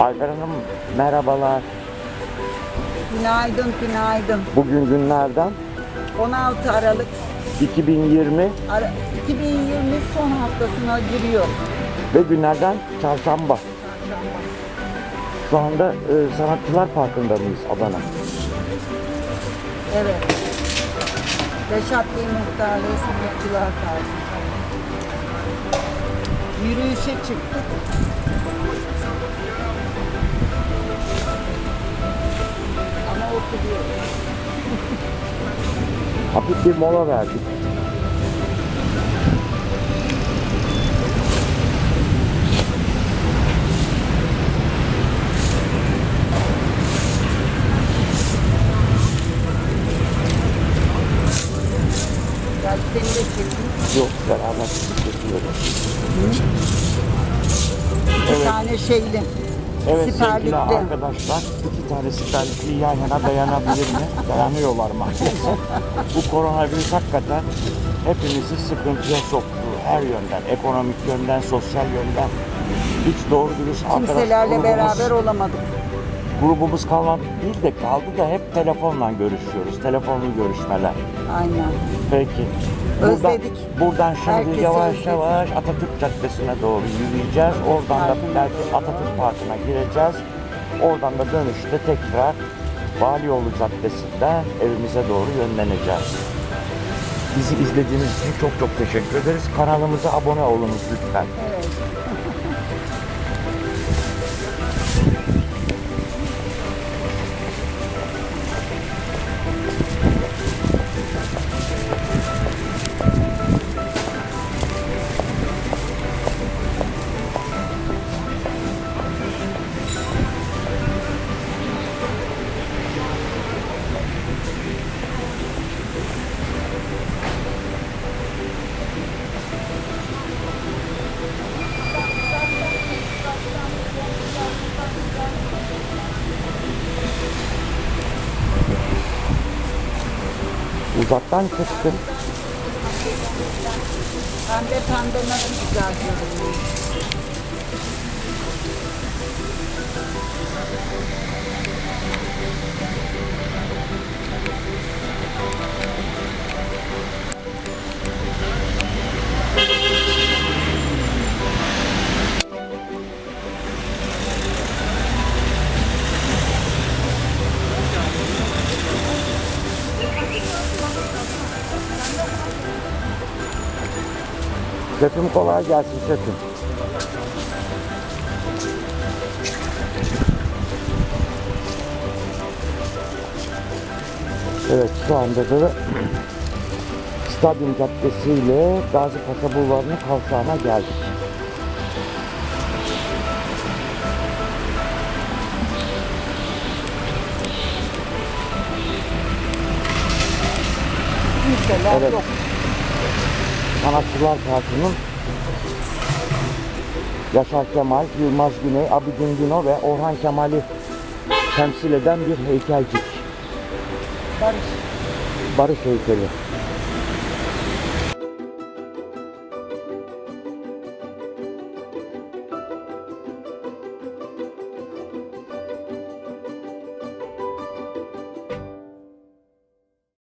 Ayfer Hanım merhabalar. Günaydın, günaydın. Bugün günlerden 16 Aralık 2020 Ara- 2020 son haftasına giriyor. ve günlerden çarşamba. Şu anda e, Sanatçılar Parkı'nda mıyız Adana? Evet. Reşat Bey Muhtarlığı Sanatçılar Parkı. Yürüyüşe çıktık. Hafif bir mola verdik. Seni de çekeyim. Yok beraber çekiyoruz. Bir tane şeyli. Evet sevgili Siperlikli. arkadaşlar, iki tane siperlikli yan yana dayanabilir mi? Dayanıyorlar maalesef. Bu koronavirüs hakikaten hepimizi sıkıntıya soktu her yönden. Ekonomik yönden, sosyal yönden. Hiç doğru dürüst arkadaş Kimselerle grubumuz- beraber olamadık. Grubumuz kalmadı değil de kaldı da hep telefonla görüşüyoruz. Telefonlu görüşmeler. Aynen. Peki. Buradan, Özledik. buradan şimdi Herkesi yavaş özledik. yavaş Atatürk Caddesi'ne doğru yürüyeceğiz. Oradan da belki Atatürk Parkı'na gireceğiz. Oradan da dönüşte tekrar Valioğlu Caddesi'nden evimize doğru yönleneceğiz. Bizi izlediğiniz için çok çok teşekkür ederiz. Kanalımıza abone olunuz lütfen. Evet. Uzaktan çıktım. Pembe pembe nasıl güzel görünüyor. Şefim kolay gelsin şefim. Evet şu anda da Stadyum Caddesi ile Gazi Paşa Bulvarı'nın kavşağına geldik. Kimseler Evet. yok. Sanatçılar Parkı'nın Yaşar Kemal, Yılmaz Güney, Abidin Dino ve Orhan Kemal'i temsil eden bir heykelcik. Barış. Barış heykeli.